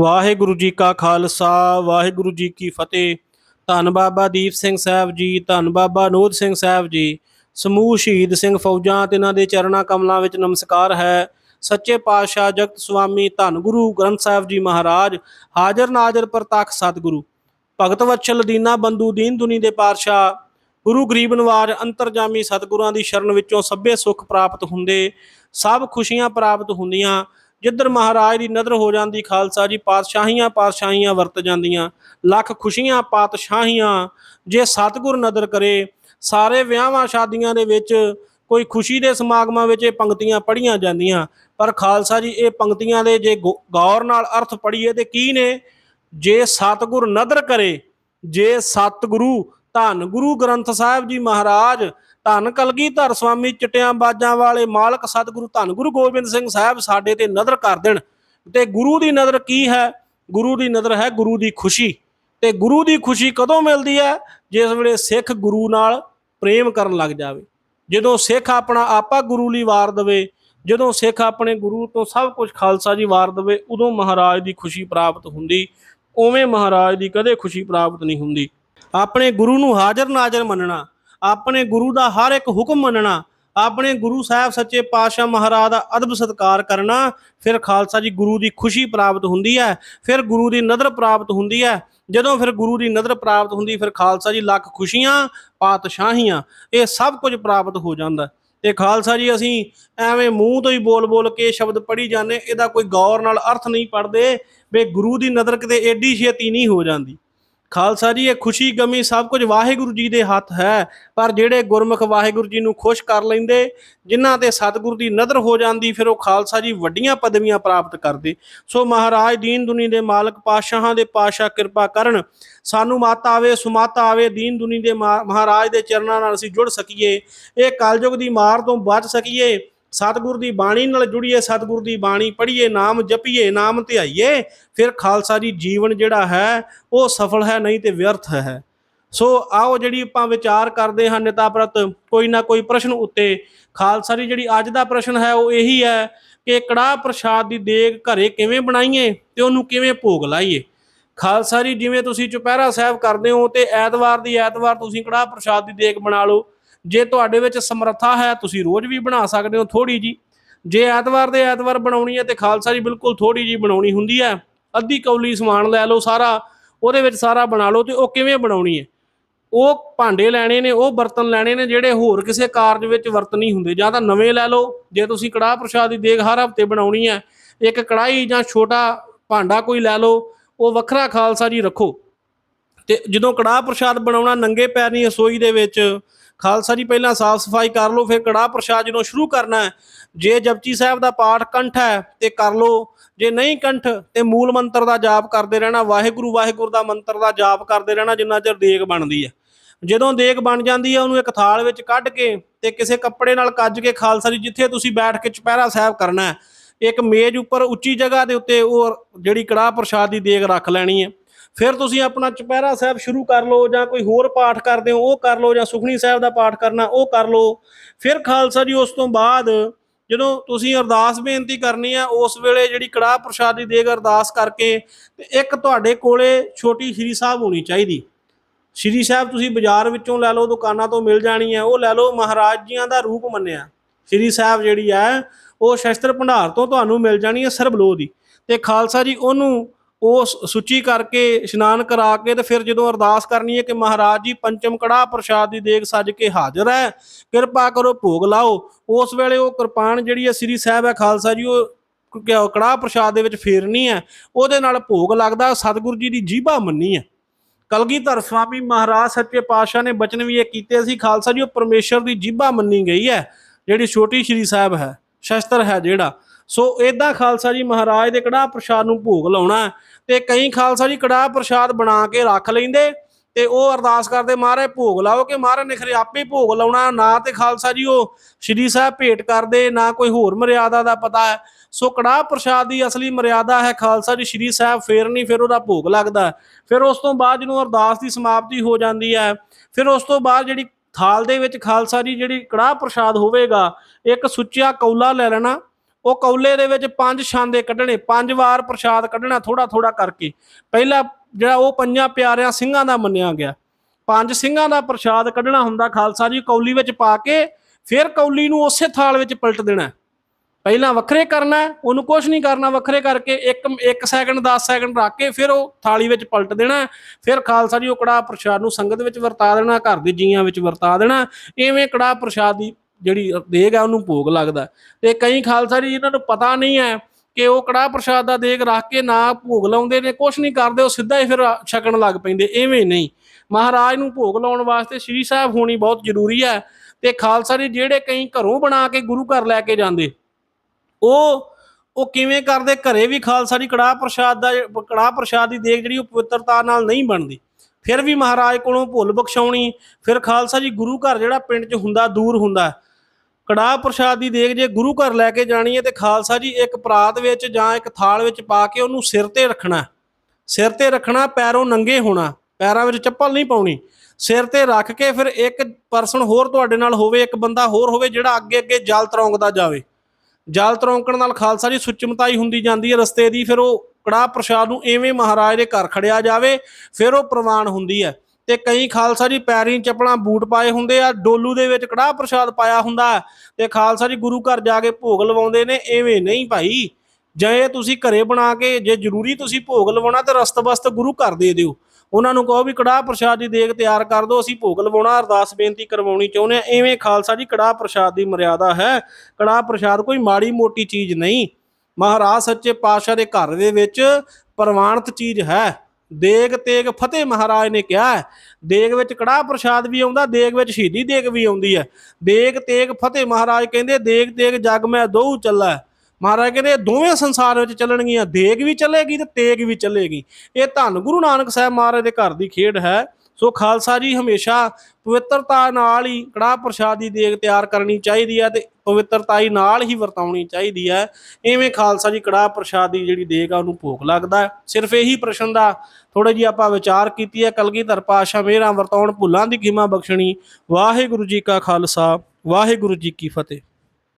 ਵਾਹਿਗੁਰੂ ਜੀ ਕਾ ਖਾਲਸਾ, ਵਾਹਿਗੁਰੂ ਜੀ ਕੀ ਫਤਿਹ। ਧੰਨ ਬਾਬਾ ਦੀਪ ਸਿੰਘ ਸਾਹਿਬ ਜੀ, ਧੰਨ ਬਾਬਾ ਨੋਦ ਸਿੰਘ ਸਾਹਿਬ ਜੀ। ਸਮੂਹ ਸ਼ਹੀਦ ਸਿੰਘ ਫੌਜਾਂ ਤੇ ਇਹਨਾਂ ਦੇ ਚਰਣਾ ਕਮਲਾਂ ਵਿੱਚ ਨਮਸਕਾਰ ਹੈ। ਸੱਚੇ ਪਾਤਸ਼ਾਹ ਜਗਤ ਸੁਆਮੀ ਧੰਨ ਗੁਰੂ ਗ੍ਰੰਥ ਸਾਹਿਬ ਜੀ ਮਹਾਰਾਜ, ਹਾਜ਼ਰ ਨਾਜ਼ਰ ਪ੍ਰਤੱਖ ਸਤਿਗੁਰੂ। ਭਗਤ ਵਤਸਲ ਦੀਨਾ ਬੰਦੂ ਦੀਨ ਦੁਨੀ ਦੇ ਪਾਤਸ਼ਾਹ, ਗੁਰੂ ਗਰੀਬ ਨਵਾਜ ਅੰਤਰਜਾਮੀ ਸਤਿਗੁਰਾਂ ਦੀ ਸ਼ਰਨ ਵਿੱਚੋਂ ਸੱਭੇ ਸੁੱਖ ਪ੍ਰਾਪਤ ਹੁੰਦੇ, ਸਭ ਖੁਸ਼ੀਆਂ ਪ੍ਰਾਪਤ ਹੁੰਦੀਆਂ ਜਿੱਧਰ ਮਹਾਰਾਜ ਦੀ ਨਦਰ ਹੋ ਜਾਂਦੀ ਖਾਲਸਾ ਜੀ, ਪਾਤਸ਼ਾਹੀਆਂ ਪਾਤਸ਼ਾਹੀਆਂ ਵਰਤ ਜਾਂਦੀਆਂ, ਲੱਖ ਖੁਸ਼ੀਆਂ ਪਾਤਸ਼ਾਹੀਆਂ, ਜੇ ਸਤਿਗੁਰ ਨਦਰ ਕਰੇ, ਸਾਰੇ ਵਿਆਹਾਂ ਸ਼ਾਦੀਆਂ ਦੇ ਵਿੱਚ ਕੋਈ ਖੁਸ਼ੀ ਦੇ ਸਮਾਗਮਾਂ ਵਿੱਚ ਇਹ ਪੰਕਤੀਆਂ ਪੜ੍ਹੀਆਂ ਜਾਂਦੀਆਂ, ਪਰ ਖਾਲਸਾ ਜੀ, ਇਹ ਪੰਕਤੀਆਂ ਦੇ ਜੇ ਗੌ- ਗੌਰ ਨਾਲ ਅਰਥ ਪੜ੍ਹੀਏ ਤੇ ਕੀ ਨੇ? ਜੇ ਸਤਿਗੁਰ ਨਦਰ ਕਰੇ, ਜੇ ਸਤਿਗੁਰੂ, ਧੰਨ ਗੁਰੂ ਗ੍ਰੰਥ ਸਾਹਿਬ ਜੀ ਮਹਾਰਾਜ ਧੰਨ ਕਲਗੀਧਰ ਸਵਾਮੀ ਚਟਿਆਂ ਬਾਜਾਂ ਵਾਲੇ ਮਾਲਕ ਸਤਿਗੁਰੂ ਧੰਨ ਗੁਰੂ ਗੋਬਿੰਦ ਸਿੰਘ ਸਾਹਿਬ ਸਾਡੇ ਤੇ ਨਜ਼ਰ ਕਰ ਦੇਣ। ਤੇ ਗੁਰੂ ਦੀ ਨਜ਼ਰ ਕੀ ਹੈ? ਗੁਰੂ ਦੀ ਨਜ਼ਰ ਹੈ ਗੁਰੂ ਦੀ ਖੁਸ਼ੀ। ਤੇ ਗੁਰੂ ਦੀ ਖੁਸ਼ੀ ਕਦੋਂ ਮਿਲਦੀ ਹੈ? ਜਿਸ ਵੇਲੇ ਸਿੱਖ ਗੁਰੂ ਨਾਲ ਪ੍ਰੇਮ ਕਰਨ ਲੱਗ ਜਾਵੇ। ਜਦੋਂ ਸਿੱਖ ਆਪਣਾ ਆਪਾ ਗੁਰੂ ਲਈ ਵਾਰ ਦੇਵੇ, ਜਦੋਂ ਸਿੱਖ ਆਪਣੇ ਗੁਰੂ ਤੋਂ ਸਭ ਕੁਝ ਖਾਲਸਾ ਜੀ ਵਾਰ ਦੇਵੇ, ਉਦੋਂ ਮਹਾਰਾਜ ਦੀ ਖੁਸ਼ੀ ਪ੍ਰਾਪਤ ਹੁੰਦੀ। ਉਵੇਂ ਮਹਾਰਾਜ ਦੀ ਕਦੇ ਖੁਸ਼ੀ ਪ੍ਰਾਪਤ ਨਹੀਂ ਹੁੰਦੀ। ਆਪਣੇ ਗੁਰੂ ਨੂੰ ਹਾਜ਼ਰ ਨਾਜ਼ਰ ਮੰਨਣਾ ਆਪਣੇ ਗੁਰੂ ਦਾ ਹਰ ਇੱਕ ਹੁਕਮ ਮੰਨਣਾ, ਆਪਣੇ ਗੁਰੂ ਸਾਹਿਬ ਸੱਚੇ ਪਾਤਸ਼ਾਹ ਮਹਾਰਾਜ ਦਾ ਅਦਬ ਸਤਕਾਰ ਕਰਨਾ, ਫਿਰ ਖਾਲਸਾ ਜੀ ਗੁਰੂ ਦੀ ਖੁਸ਼ੀ ਪ੍ਰਾਪਤ ਹੁੰਦੀ ਹੈ, ਫਿਰ ਗੁਰੂ ਦੀ ਨਜ਼ਰ ਪ੍ਰਾਪਤ ਹੁੰਦੀ ਹੈ। ਜਦੋਂ ਫਿਰ ਗੁਰੂ ਦੀ ਨਜ਼ਰ ਪ੍ਰਾਪਤ ਹੁੰਦੀ, ਫਿਰ ਖਾਲਸਾ ਜੀ ਲੱਖ ਖੁਸ਼ੀਆਂ, ਪਾਤਸ਼ਾਹੀਆਂ, ਇਹ ਸਭ ਕੁਝ ਪ੍ਰਾਪਤ ਹੋ ਜਾਂਦਾ। ਤੇ ਖਾਲਸਾ ਜੀ ਅਸੀਂ ਐਵੇਂ ਮੂੰਹ ਤੋਂ ਹੀ ਬੋਲ ਬੋਲ ਕੇ ਸ਼ਬਦ ਪੜ੍ਹੀ ਜਾਂਦੇ ਇਹਦਾ ਕੋਈ ਗੌਰ ਨਾਲ ਅਰਥ ਨਹੀਂ ਪੜਦੇ ਵੀ ਗੁਰੂ ਦੀ ਨਜ਼ਰ ਕਿਤੇ ਏਡੀ ਛੇਤੀ ਨਹੀਂ ਹੋ ਜਾਂਦੀ। ਖਾਲਸਾ ਜੀ, ਇਹ ਖੁਸ਼ੀ, ਗਮੀ ਸਭ ਕੁਝ ਵਾਹਿਗੁਰੂ ਜੀ ਦੇ ਹੱਥ ਹੈ। ਪਰ ਜਿਹੜੇ ਗੁਰਮੁਖ ਵਾਹਿਗੁਰੂ ਜੀ ਨੂੰ ਖੁਸ਼ ਕਰ ਲੈਂਦੇ, ਜਿਨ੍ਹਾਂ ਤੇ ਸਤਿਗੁਰੂ ਦੀ ਨਜ਼ਰ ਹੋ ਜਾਂਦੀ, ਫਿਰ ਉਹ ਖਾਲਸਾ ਜੀ ਵੱਡੀਆਂ ਪਦਵੀਆਂ ਪ੍ਰਾਪਤ ਕਰਦੇ। ਸੋ ਮਹਾਰਾਜ ਦੀਨ ਦੁਨੀ ਦੇ ਮਾਲਕ, ਪਾਤਸ਼ਾਹਾਂ ਦੇ ਪਾਤਸ਼ਾਹ ਕਿਰਪਾ ਕਰਨ, ਸਾਨੂੰ ਮਾਤਾ ਆਵੇ, ਸੁਮਾਤਾ ਆਵੇ ਦੀਨ ਦੁਨੀ ਦੇ ਮਾ- ਮਹਾਰਾਜ ਦੇ ਚਰਨਾਂ ਨਾਲ ਅਸੀਂ ਜੁੜ ਸਕੀਏ। ਇਹ ਕਲਯੁਗ ਦੀ ਮਾਰ ਤੋਂ ਬਚ ਸਕੀਏ। ਸਤਿਗੁਰ ਦੀ ਬਾਣੀ ਨਾਲ ਜੁੜੀਏ, ਸਤਿਗੁਰ ਦੀ ਬਾਣੀ ਪੜ੍ਹੀਏ, ਨਾਮ ਜਪੀਏ, ਨਾਮ ਧਿਆਈਏ, ਫਿਰ ਖਾਲਸਾ ਜੀ ਜੀਵਨ ਜਿਹੜਾ ਹੈ, ਉਹ ਸਫਲ ਹੈ, ਨਹੀਂ ਤੇ ਵਿਅਰਥ ਹੈ। ਸੋ ਆਓ ਜਿਹੜੀ ਆਪਾਂ ਵਿਚਾਰ ਕਰਦੇ ਹਾਂ ਨਿਤਾ ਪ੍ਰਤ ਕੋਈ ਨਾ ਕੋਈ ਪ੍ਰਸ਼ਨ ਉੱਤੇ, ਖਾਲਸਾ ਦੀ ਜਿਹੜੀ ਅੱਜ ਦਾ ਪ੍ਰਸ਼ਨ ਹੈ, ਉਹ ਇਹੀ ਹੈ ਕਿ ਕੜਾਹ ਪ੍ਰਸ਼ਾਦ ਦੀ ਦੇਗ ਘਰੇ ਕਿਵੇਂ ਬਣਾਈਏ ਤੇ ਉਹਨੂੰ ਕਿਵੇਂ ਭੋਗ ਲਾਈਏ? ਖਾਲਸਾ ਜੀ, ਜਿਵੇਂ ਤੁਸੀਂ ਚੁਪਹਿਰਾ ਸਾਹਿਬ ਕਰਦੇ ਹੋ ਤੇ ਐਤਵਾਰ ਦੀ ਐਤਵਾਰ ਤੁਸੀਂ ਕੜਾਹ ਪ੍ਰਸ਼ਾਦ ਦੀ ਦੇਗ ਬਣਾ ਲਓ ਜੇ ਤੁਹਾਡੇ ਵਿੱਚ ਸਮਰੱਥਾ ਹੈ, ਤੁਸੀਂ ਰੋਜ਼ ਵੀ ਬਣਾ ਸਕਦੇ ਹੋ ਥੋੜੀ ਜੀ ਜੇ ਐਤਵਾਰ ਦੇ ਐਤਵਾਰ ਬਣਾਉਣੀ ਹੈ ਤੇ ਖਾਲਸਾ ਜੀ ਬਿਲਕੁਲ ਥੋੜੀ ਜੀ ਬਣਾਉਣੀ ਹੁੰਦੀ ਹੈ। ਅੱਧੀ ਕੌਲੀ ਸਮਾਨ ਲੈ ਲਓ ਸਾਰਾ, ਉਹਦੇ ਵਿੱਚ ਸਾਰਾ ਬਣਾ ਲਓ ਤੇ ਉਹ ਕਿਵੇਂ ਬਣਾਉਣੀ ਹੈ? ਉਹ ਭਾਂਡੇ ਲੈਣੇ ਨੇ, ਉਹ ਬਰਤਨ ਲੈਣੇ ਨੇ ਜਿਹੜੇ ਹੋਰ ਕਿਸੇ ਕਾਰਜ ਵਿੱਚ ਵਰਤ ਹੁੰਦੇ। ਜਾਂ ਤਾਂ ਨਵੇਂ ਲੈ ਲਓ, ਜੇ ਤੁਸੀਂ ਕੜਾਹ ਪ੍ਰਸ਼ਾਦ ਦੀ ਦੇਗ ਹਰ ਹਫ਼ਤੇ ਬਣਾਉਣੀ ਹੈ, ਇੱਕ ਕੜਾਈ ਜਾਂ ਛੋਟਾ ਭਾਂਡਾ ਕੋਈ ਲੈ ਲਓ, ਉਹ ਵੱਖਰਾ ਖਾਲਸਾ ਜੀ ਰੱਖੋ। ਤੇ ਜਦੋਂ ਕੜਾਹ ਪ੍ਰਸ਼ਾਦ ਬਣਾਉਣਾ ਨੰਗੇ ਪੈਰ ਨਹੀਂ ਰਸੋਈ ਦੇ ਵਿੱਚ ਖਾਲਸਾ ਜੀ, ਪਹਿਲਾਂ ਸਾਫ਼ ਸਫ਼ਾਈ ਕਰ ਲਓ, ਫਿਰ ਕੜਾਹ ਪ੍ਰਸ਼ਾਦ ਜਦੋਂ ਸ਼ੁਰੂ ਕਰਨਾ ਜੇ ਜਪਜੀ ਸਾਹਿਬ ਦਾ ਪਾਠ ਕੰਠ ਹੈ, ਤੇ ਕਰ ਲਓ, ਜੇ ਨਹੀਂ ਕੰਠ, ਤੇ ਮੂਲ ਮੰਤਰ ਦਾ ਜਾਪ ਕਰਦੇ ਰਹਿਣਾ, ਵਾਹਿਗੁਰੂ ਵਾਹਿਗੁਰੂ ਦਾ ਮੰਤਰ ਦਾ ਜਾਪ ਕਰਦੇ ਰਹਿਣਾ, ਜਿੰਨਾ ਚਿਰ ਦੇਗ ਬਣਦੀ ਹੈ। ਜਦੋਂ ਦੇਗ ਬਣ ਜਾਂਦੀ ਹੈ, ਉਹਨੂੰ ਇੱਕ ਥਾਲ ਵਿੱਚ ਕੱਢ ਕੇ ਤੇ ਕਿਸੇ ਕੱਪੜੇ ਨਾਲ ਕੱਜ ਕੇ ਖਾਲਸਾ ਜੀ, ਜਿੱਥੇ ਤੁਸੀਂ ਬੈਠ ਕੇ ਚੁਪਹਿਰਾ ਸਾਹਿਬ ਕਰਨਾ ਹੈ, ਇੱਕ ਮੇਜ਼ ਉੱਪਰ ਉੱਚੀ ਜਗ੍ਹਾ ਦੇ ਉੱਤੇ ਉਹ ਜਿਹੜੀ ਕੜਾਹ ਪ੍ਰਸ਼ਾਦ ਦੀ ਦੇਗ ਰੱਖ ਲੈਣੀ ਹੈ। ਫਿਰ ਤੁਸੀਂ ਆਪਣਾ ਚੁਪਹਿਰਾ ਸਾਹਿਬ ਸ਼ੁਰੂ ਕਰ ਲਓ ਜਾਂ ਕੋਈ ਹੋਰ ਪਾਠ ਕਰਦੇ ਹੋ, ਉਹ ਕਰ ਲਓ ਜਾਂ ਸੁਖਣੀ ਸਾਹਿਬ ਦਾ ਪਾਠ ਕਰਨਾ, ਉਹ ਕਰ ਲਓ। ਫਿਰ ਖਾਲਸਾ ਜੀ ਉਸ ਤੋਂ ਬਾਅਦ ਜਦੋਂ ਤੁਸੀਂ ਅਰਦਾਸ ਬੇਨਤੀ ਕਰਨੀ ਆ, ਉਸ ਵੇਲੇ ਜਿਹੜੀ ਕੜਾਹ ਪ੍ਰਸ਼ਾਦ ਦੀ ਦੇਗ ਅਰਦਾਸ ਕਰਕੇ ਤੇ ਇੱਕ ਤੁਹਾਡੇ ਕੋਲੇ ਛੋਟੀ ਸ਼੍ਰੀ ਸਾਹਿਬ ਹੋਣੀ ਚਾਹੀਦੀ। ਸ਼੍ਰੀ ਸਾਹਿਬ ਤੁਸੀਂ ਬਾਜ਼ਾਰ ਵਿੱਚੋਂ ਲੈ ਲਓ, ਦੁਕਾਨਾਂ ਤੋਂ ਮਿਲ ਜਾਣੀ ਹੈ ਉਹ ਲੈ ਲਓ, ਮਹਾਰਾਜ ਜੀਆਂ ਦਾ ਰੂਪ ਮੰਨਿਆ। ਸ਼੍ਰੀ ਸਾਹਿਬ ਜਿਹੜੀ ਹੈ ਉਹ ਸ਼ਸਤਰ ਭੰਡਾਰ ਤੋਂ ਤੁਹਾਨੂੰ ਮਿਲ ਜਾਣੀ ਹੈ ਸਰਬਲੋ ਦੀ। ਤੇ ਖਾਲਸਾ ਜੀ ਉਹਨੂੰ ਉਹ ਸੁੱਚੀ ਕਰਕੇ ਇਸ਼ਨਾਨ ਕਰਾ ਕੇ ਤੇ ਫਿਰ ਜਦੋਂ ਅਰਦਾਸ ਕਰਨੀ ਹੈ ਕਿ ਮਹਾਰਾਜ ਜੀ, ਪੰਚਮ ਕੜਾ ਪ੍ਰਸ਼ਾਦ ਦੀ ਦੇਗ ਸੱਜ ਕੇ ਹਾਜ਼ਰ ਹੈ, ਕਿਰਪਾ ਕਰੋ, ਭੋਗ ਲਾਓ। ਉਸ ਵੇਲੇ ਉਹ ਕਿਰਪਾਨ ਜਿਹੜੀ ਹੈ ਸ੍ਰੀ ਸਾਹਿਬ ਹੈ ਖਾਲਸਾ ਜੀ, ਉਹ ਕ- ਕੜਾਹ ਪ੍ਰਸ਼ਾਦ ਦੇ ਵਿੱਚ ਫੇਰਨੀ ਹੈ। ਉਹਦੇ ਨਾਲ ਭੋਗ ਲੱਗਦਾ, ਸਤਿਗੁਰੂ ਜੀ ਦੀ ਜੀਭਾ ਮੰਨੀ ਹੈ। ਕਲਗੀਧਰ ਸਵਾਮੀ ਮਹਾਰਾਜ ਸੱਚੇ ਪਾਤਸ਼ਾਹ ਨੇ ਬਚਨ ਵੀ ਇਹ ਕੀਤੇ ਸੀ, ਖਾਲਸਾ ਜੀ, ਉਹ ਪਰਮੇਸ਼ਰ ਦੀ ਜੀਭਾ ਮੰਨੀ ਗਈ ਹੈ, ਜਿਹੜੀ ਛੋਟੀ ਸ਼੍ਰੀ ਸਾਹਿਬ ਹੈ, ਸ਼ਸਤਰ ਹੈ ਜਿਹੜਾ। ਸੋ ਇਦਾਂ ਖਾਲਸਾ ਜੀ ਮਹਾਰਾਜ ਦੇ ਕੜਾਹ ਪ੍ਰਸ਼ਾਦ ਨੂੰ ਭੋਗ ਲਾਉਣਾ ਤੇ ਕਈ ਖਾਲਸਾ ਜੀ ਕੜਾਹ ਪ੍ਰਸ਼ਾਦ ਬਣਾ ਕੇ ਰੱਖ ਲੈਂਦੇ ਤੇ ਉਹ ਅਰਦਾਸ ਕਰਦੇ, ਮਹਾਰਾਜ, ਭੋਗ ਲਾਓ ਕਿ ਮਹਾਰਾਜ ਨੇ ਖਰੇ ਆਪੇ ਭੋਗ ਲਾਉਣਾ, ਨਾ ਤੇ ਖਾਲਸਾ ਜੀ ਉਹ ਸ਼੍ਰੀ ਸਾਹਿਬ ਭੇਟ ਕਰਦੇ, ਨਾ ਕੋਈ ਹੋਰ ਮਰਿਆਦਾ ਦਾ ਪਤਾ ਹੈ। ਸੋ ਕੜਾਹ ਪ੍ਰਸ਼ਾਦ ਦੀ ਅਸਲੀ ਮਰਿਆਦਾ ਹੈ ਖਾਲਸਾ ਜੀ, ਸ਼੍ਰੀ ਸਾਹਿਬ ਫੇਰ ਨਹੀਂ, ਫਿਰ ਉਹਦਾ ਭੋਗ ਲੱਗਦਾ। ਫਿਰ ਉਸ ਤੋਂ ਬਾਅਦ ਜਦੋਂ ਅਰਦਾਸ ਦੀ ਸਮਾਪਤੀ ਹੋ ਜਾਂਦੀ ਹੈ, ਫਿਰ ਉਸ ਤੋਂ ਬਾਅਦ ਜਿਹੜੀ ਥਾਲ ਦੇ ਵਿੱਚ ਖਾਲਸਾ ਜੀ ਜਿਹੜੀ ਕੜਾਹ ਪ੍ਰਸ਼ਾਦ ਹੋਵੇਗਾ, ਇੱਕ ਸੁੱਚਿਆ ਕੌਲਾ ਲੈ ਲੈਣਾ। ਉਹ ਕੌਲੇ ਦੇ ਵਿੱਚ ਪੰਜ ਛਾਂਦੇ ਕੱਢਣੇ, ਪੰਜ ਵਾਰ ਪ੍ਰਸ਼ਾਦ ਕੱਢਣਾ ਥੋੜਾ ਥੋੜਾ ਕਰਕੇ। ਪਹਿਲਾ ਜਿਹੜਾ ਉਹ ਪੰਜਾਂ ਪਿਆਰਿਆਂ ਸਿੰਘਾਂ ਦਾ ਮੰਨਿਆ ਗਿਆ। ਪੰਜ ਸਿੰਘਾਂ ਦਾ ਪ੍ਰਸ਼ਾਦ ਕੱਢਣਾ ਹੁੰਦਾ ਖਾਲਸਾ ਜੀ, ਕੌਲੀ ਵਿੱਚ ਪਾ ਕੇ, ਫਿਰ ਕੌਲੀ ਨੂੰ ਉਸੇ ਥਾਲ ਵਿੱਚ ਪਲਟ ਦੇਣਾ। ਪਹਿਲਾਂ ਵੱਖਰੇ ਕਰਨਾ, ਉਹਨੂੰ ਕੁਝ ਨਹੀਂ ਕਰਨਾ, ਵੱਖਰੇ ਕਰਕੇ 1 1 ਸੈਕਿੰਡ 10 ਸੈਕਿੰਡ ਰੱਖ ਕੇ ਫਿਰ ਉਹ ਥਾਲੀ ਵਿੱਚ ਪਲਟ ਦੇਣਾ। ਫਿਰ ਖਾਲਸਾ ਜੀ ਉਹ ਕੜਾਹ ਪ੍ਰਸ਼ਾਦ ਨੂੰ ਸੰਗਤ ਵਿੱਚ ਵਰਤਾ ਦੇਣਾ, ਘਰ ਦੇ ਜੀਆਂ ਵਿੱਚ ਵਰਤਾ ਦੇਣਾ। ਐਵੇਂ ਕੜਾਹ ਪ੍ਰਸ਼ਾਦ ਦੀ ਜਿਹੜੀ ਦੇਗ ਹੈ ਉਹਨੂੰ ਭੋਗ ਲੱਗਦਾ। ਤੇ ਕਈ ਖਾਲਸਾ ਜੀ ਇਹਨਾਂ ਨੂੰ ਪਤਾ ਨਹੀਂ ਹੈ ਕਿ ਉਹ ਕੜਾਹ ਪ੍ਰਸ਼ਾਦ ਦਾ ਦੇਗ ਰੱਖ ਕੇ ਨਾ ਭੋਗ ਲਾਉਂਦੇ ਨੇ ਕੁਝ ਨਹੀਂ ਕਰਦੇ, ਉਹ ਸਿੱਧਾ ਹੀ ਫਿਰ ਛਕਣ ਲੱਗ ਪੈਂਦੇ, ਐਵੇਂ ਨਹੀਂ। ਮਹਾਰਾਜ ਨੂੰ ਭੋਗ ਲਾਉਣ ਵਾਸਤੇ ਸ਼੍ਰੀ ਸਾਹਿਬ ਹੋਣੀ ਬਹੁਤ ਜ਼ਰੂਰੀ ਹੈ ਤੇ ਖਾਲਸਾ ਜੀ ਜਿਹੜੇ ਕਈ ਘਰੋਂ ਬਣਾ ਕੇ ਗੁਰੂ ਘਰ ਲੈ ਕੇ ਜਾਂਦੇ, ਉਹ ਉਹ ਕਿਵੇਂ ਕਰਦੇ? ਘਰੇ ਵੀ ਖਾਲਸਾ ਜੀ ਕੜਾਹ ਪ੍ਰਸ਼ਾਦ ਦਾ, ਕੜਾਹ ਪ੍ਰਸ਼ਾਦ ਦੀ ਦੇਗ ਜਿਹੜੀ ਉਹ ਪਵਿੱਤਰਤਾ ਨਾਲ ਨਹੀਂ ਬਣਦੀ। ਫਿਰ ਵੀ ਮਹਾਰਾਜ ਕੋਲੋਂ ਭੁੱਲ ਬਖਸ਼ਾਉਣੀ, ਫਿਰ ਖਾਲਸਾ ਜੀ ਗੁਰੂ ਘਰ ਜਿਹੜਾ ਪਿੰਡ 'ਚ ਹੁੰਦਾ, ਦੂਰ ਹੁੰਦਾ ਕੜਾਹ ਪ੍ਰਸ਼ਾਦ ਦੀ ਦੇਗ ਜੇ ਗੁਰੂ ਘਰ ਲੈ ਕੇ ਜਾਣੀ ਹੈ ਤੇ ਖਾਲਸਾ ਜੀ ਇੱਕ ਪਰਾਤ ਵਿੱਚ ਜਾਂ ਇੱਕ ਥਾਲ ਵਿੱਚ ਪਾ ਕੇ ਉਹਨੂੰ ਸਿਰ ਤੇ ਰੱਖਣਾ ਸਿਰ ਤੇ ਰੱਖਣਾ, ਪੈਰੋਂ ਨੰਗੇ ਹੋਣਾ, ਪੈਰਾਂ ਵਿੱਚ ਚੱਪਲ ਨਹੀਂ ਪਾਉਣੀ। ਸਿਰ ਤੇ ਰੱਖ ਕੇ ਫਿਰ ਇੱਕ ਪਰਸਨ ਹੋਰ ਤੁਹਾਡੇ ਨਾਲ ਹੋਵੇ, ਇੱਕ ਬੰਦਾ ਹੋਰ ਹੋਵੇ ਜਿਹੜਾ ਅੱਗੇ ਅੱਗੇ ਜਲ ਤਰੌਂਕਦਾ ਜਾਵੇ। ਜਲ ਤਰੌਂਕਣ ਨਾਲ ਖਾਲਸਾ ਜੀ ਸੁਚਮਤਾਈ ਹੁੰਦੀ ਜਾਂਦੀ ਹੈ ਰਸਤੇ ਦੀ, ਫਿਰ ਉਹ ਕੜਾਹ ਪ੍ਰਸ਼ਾਦ ਨੂੰ ਐਵੇਂ ਮਹਾਰਾਜ ਦੇ ਘਰ ਖੜਿਆ ਜਾਵੇ, ਫਿਰ ਉਹ ਪ੍ਰਵਾਨ ਹੁੰਦੀ ਹੈ। ਤੇ ਕਈ ਖਾਲਸਾ ਜੀ ਪੈਰੀਂ ਚੱਪਲਾਂ ਬੂਟ ਪਾਏ ਹੁੰਦੇ ਆ, ਡੋਲੂ ਦੇ ਵਿੱਚ ਕੜਾਹ ਪ੍ਰਸ਼ਾਦ ਪਾਇਆ ਹੁੰਦਾ ਤੇ ਖਾਲਸਾ ਜੀ ਗੁਰੂ ਘਰ ਜਾ ਕੇ ਭੋਗ ਲਵਾਉਂਦੇ ਨੇ, ਐਵੇਂ ਨਹੀਂ ਭਾਈ। ਜੇ ਤੁਸੀਂ ਘਰੇ ਬਣਾ ਕੇ, ਜੇ ਜ਼ਰੂਰੀ ਤੁਸੀਂ ਭੋਗ ਲਵਾਉਣਾ ਤੇ ਰਸਤ-ਬਸਤ ਗੁਰੂ ਘਰ ਦੇ ਦਿਓ। ਉਹਨਾਂ ਨੂੰ ਕਹੋ ਵੀ ਕੜਾਹ ਪ੍ਰਸ਼ਾਦ ਦੀ ਦੇਗ ਤਿਆਰ ਕਰ ਦਿਓ, ਅਸੀਂ ਭੋਗ ਲਵਾਉਣਾ, ਅਰਦਾਸ ਬੇਨਤੀ ਕਰਵਾਉਣੀ ਚਾਹੁੰਦੇ ਆ ਐਵੇਂ ਖਾਲਸਾ ਜੀ ਕੜਾਹ ਪ੍ਰਸ਼ਾਦ ਦੀ ਮਰਿਆਦਾ ਹੈ। ਕੜਾਹ ਪ੍ਰਸ਼ਾਦ ਕੋਈ ਮਾੜੀ ਮੋਟੀ ਚੀਜ਼ ਨਹੀਂ। ਮਹਾਰਾਜ ਸੱਚੇ ਪਾਤਸ਼ਾਹ ਦੇ ਘਰ ਦੇ ਵਿੱਚ ਪ੍ਰਵਾਨਿਤ ਚੀਜ਼ ਹੈ। ਦੇਗ ਤੇਗ ਫਤਿਹ ਮਹਾਰਾਜ ਨੇ ਕਿਹਾ ਦੇਗ ਵਿੱਚ ਕੜਾਹ ਪ੍ਰਸ਼ਾਦ ਵੀ ਆਉਂਦਾ, ਦੇਗ ਵਿੱਚ ਸ਼ਹੀਦੀ ਦੇਗ ਵੀ ਆਉਂਦੀ ਹੈ। ਦੇਗ ਤੇਗ ਫਤਿਹ ਮਹਾਰਾਜ ਕਹਿੰਦੇ, ਦੇਗ ਤੇਗ ਜਗ ਮੈਂ ਦੋਉ ਚੱਲਾ। ਮਹਾਰਾਜ ਕਹਿੰਦੇ, ਦੋਵੇਂ ਸੰਸਾਰ ਵਿੱਚ ਚੱਲਣਗੀਆਂ, ਦੇਗ ਵੀ ਚੱਲੇਗੀ ਤੇ ਤੇਗ ਵੀ ਚੱਲੇਗੀ। ਇਹ ਧੰਨ ਗੁਰੂ ਨਾਨਕ ਸਾਹਿਬ ਮਹਾਰਾਜ ਦੇ ਘਰ ਦੀ ਖੇਡ ਹੈ। ਸੋ ਖਾਲਸਾ ਜੀ ਹਮੇਸ਼ਾ ਪਵਿੱਤਰਤਾ ਨਾਲ ਹੀ ਕੜਾਹ ਪ੍ਰਸ਼ਾਦ ਦੀ ਦੇਗ ਤਿਆਰ ਕਰਨੀ ਚਾਹੀਦੀ ਹੈ ਤੇ ਪਵਿੱਤਰਤਾਈ ਨਾਲ ਹੀ ਵਰਤਾਉਣੀ ਚਾਹੀਦੀ ਹੈ। ਐਵੇਂ ਖਾਲਸਾ ਜੀ ਕੜਾਹ ਪ੍ਰਸ਼ਾਦ ਦੀ ਜਿਹੜੀ ਦੇਗ ਆ ਉਹਨੂੰ ਭੋਗ ਲੱਗਦਾ ਸਿਰਫ ਇਹੀ ਪ੍ਰਸ਼ਨ ਦਾ ਥੋੜਾ ਜੀ ਆਪਾਂ ਵਿਚਾਰ ਕੀਤੀ ਹੈ। ਕਲਗੀਧਰ ਪਾਸ਼ਾ ਮੇਰਾ ਵਰਤਾਉਣ ਭੁੱਲਾਂ ਦੀ ਖਿਮਾ ਬਖਸ਼ਣੀ। ਵਾਹਿਗੁਰੂ ਜੀ ਕਾ ਖਾਲਸਾ, ਵਾਹਿਗੁਰੂ ਜੀ ਕੀ ਫਤਿਹ।